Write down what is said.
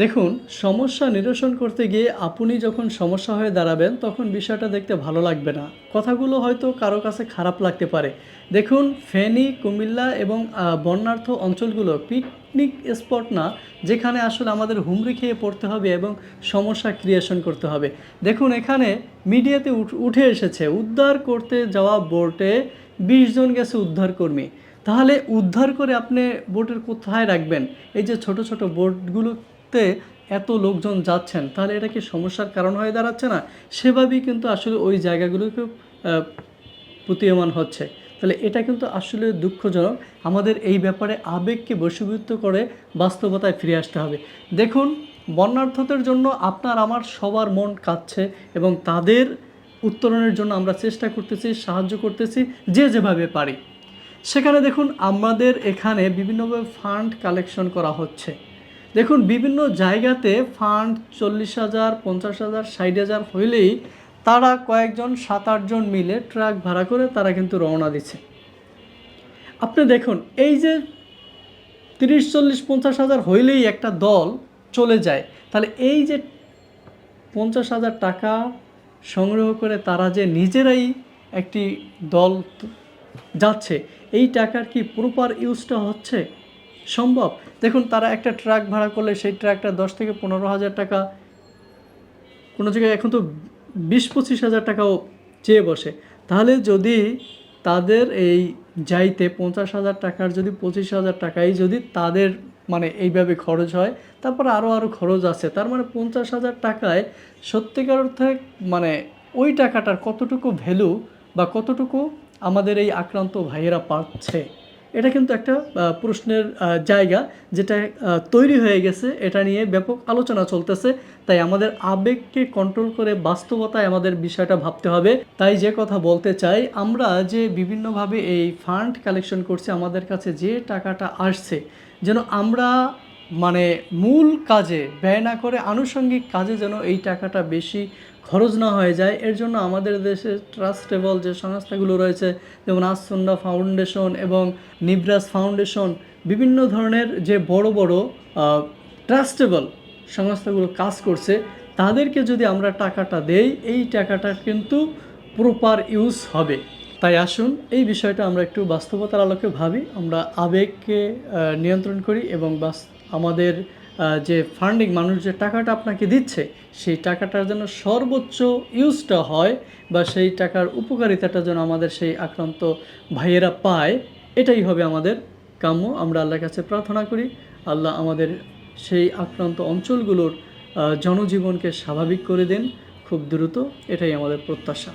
দেখুন, সমস্যা নিরসন করতে গিয়ে আপনি যখন সমস্যা হয়ে দাঁড়াবেন, তখন বিষয়টা দেখতে ভালো লাগবে না। কথাগুলো হয়তো কারও কাছে খারাপ লাগতে পারে। দেখুন, ফেনী, কুমিল্লা এবং বন্যার্থ অঞ্চলগুলো পিকনিক স্পট না, যেখানে আসলে আমাদের হুমড়ি খেয়ে পড়তে হবে এবং সমস্যা ক্রিয়েশন করতে হবে। দেখুন, এখানে মিডিয়াতে উঠে এসেছে, উদ্ধার করতে যাওয়া বোটে বিশ জন গেছে উদ্ধার কর্মী তাহলে উদ্ধার করে আপনি বোটের কোথায় রাখবেন? এই যে ছোট ছোট বোটগুলোতে এত লোকজন যাচ্ছেন, তাহলে এটা কি সমস্যার কারণ হয়ে দাঁড়াচ্ছে না? সেভাবেই কিন্তু আসলে ওই জায়গাগুলোকে প্রতীয়মান হচ্ছে। তাহলে এটা কিন্তু আসলে দুঃখজনক। আমাদের এই ব্যাপারে আবেগকে বশীভূত করে বাস্তবতায় ফিরে আসতে হবে। দেখুন, বন্যার্থদের জন্য আপনার, আমার সবার মন কাঁদছে এবং তাদের উত্তরণের জন্য আমরা চেষ্টা করতেছি, সাহায্য করতেছি যে যেভাবে পারি। সেখানে দেখুন, আমাদের এখানে বিভিন্নভাবে ফান্ড কালেকশন করা হচ্ছে। দেখুন, বিভিন্ন জায়গাতে ফান্ড চল্লিশ হাজার, পঞ্চাশ হাজার, ষাট হাজার হইলেই তারা কয়েকজন, সাত আটজন মিলে ট্রাক ভাড়া করে তারা কিন্তু রওনা দিচ্ছে। আপনি দেখুন, এই যে তিরিশ, চল্লিশ, পঞ্চাশ হাজার হইলেই একটা দল চলে যায়, তাহলে এই যে পঞ্চাশ হাজার টাকা সংগ্রহ করে তারা যে নিজেরাই একটি দল যাচ্ছে, এই টাকার কি প্রপার ইউজটা হচ্ছে? সম্ভব? দেখুন, তারা একটা ট্রাক ভাড়া করলে সেই ট্রাকটা দশ থেকে পনেরো হাজার টাকা, কোনো জায়গায় এখন তো বিশ পঁচিশ হাজার টাকাও চেয়ে বসে। তাহলে যদি তাদের এই যাইতে পঞ্চাশ হাজার টাকার, যদি পঁচিশ হাজার টাকাই যদি তাদের মানে এইভাবে খরচ হয়, তারপর আরও আরও খরচ আছে, তার মানে পঞ্চাশ হাজার টাকায় সত্যিকার অর্থে মানে ওই টাকাটার কতটুকু ভ্যালু বা কতটুকু আমাদের এই আক্রান্ত ভাইয়েরা পাচ্ছে? এটা কিন্তু একটা প্রশ্নের জায়গা যেটা তৈরি হয়ে গেছে। এটা নিয়ে ব্যাপক আলোচনা চলতেছে। তাই আমাদের আবেগকে কন্ট্রোল করে বাস্তবতায় আমাদের বিষয়টা ভাবতে হবে। তাই যে কথা বলতে চাই, আমরা যে বিভিন্নভাবে এই ফান্ড কালেকশন করছি, আমাদের কাছে যে টাকাটা আসছে, যেন আমরা মানে মূল কাজে ব্যয় না করে আনুষঙ্গিক কাজে যেন এই টাকাটা বেশি খরচ না হয়ে যায়। এর জন্য আমাদের দেশে ট্রাস্টেবল যে সংস্থাগুলো রয়েছে, যেমন আসন্ডা ফাউন্ডেশন এবং নিব্রাস ফাউন্ডেশন, বিভিন্ন ধরনের যে বড় বড় ট্রাস্টেবল সংস্থাগুলো কাজ করছে, তাদেরকে যদি আমরা টাকাটা দেই, এই টাকাটা কিন্তু প্রপার ইউজ হবে। তাই আসুন, এই বিষয়টা আমরা একটু বাস্তবতার আলোকে ভাবি, আমরা আবেগকে নিয়ন্ত্রণ করি এবং বাস আমাদের যে ফান্ডিং মানুষ যে টাকাটা আপনাকে দিচ্ছে, সেই টাকাটার যেন সর্বোচ্চ ইউজটা হয় বা সেই টাকার উপকারিতাটা যেন আমাদের সেই আক্রান্ত ভাইয়েরা পায়, এটাই হবে আমাদের কাম্য। আমরা আল্লাহর কাছে প্রার্থনা করি, আল্লাহ আমাদের সেই আক্রান্ত অঞ্চলগুলোর জনজীবনকে স্বাভাবিক করে দেন, খুব দ্রুত। এটাই আমাদের প্রত্যাশা।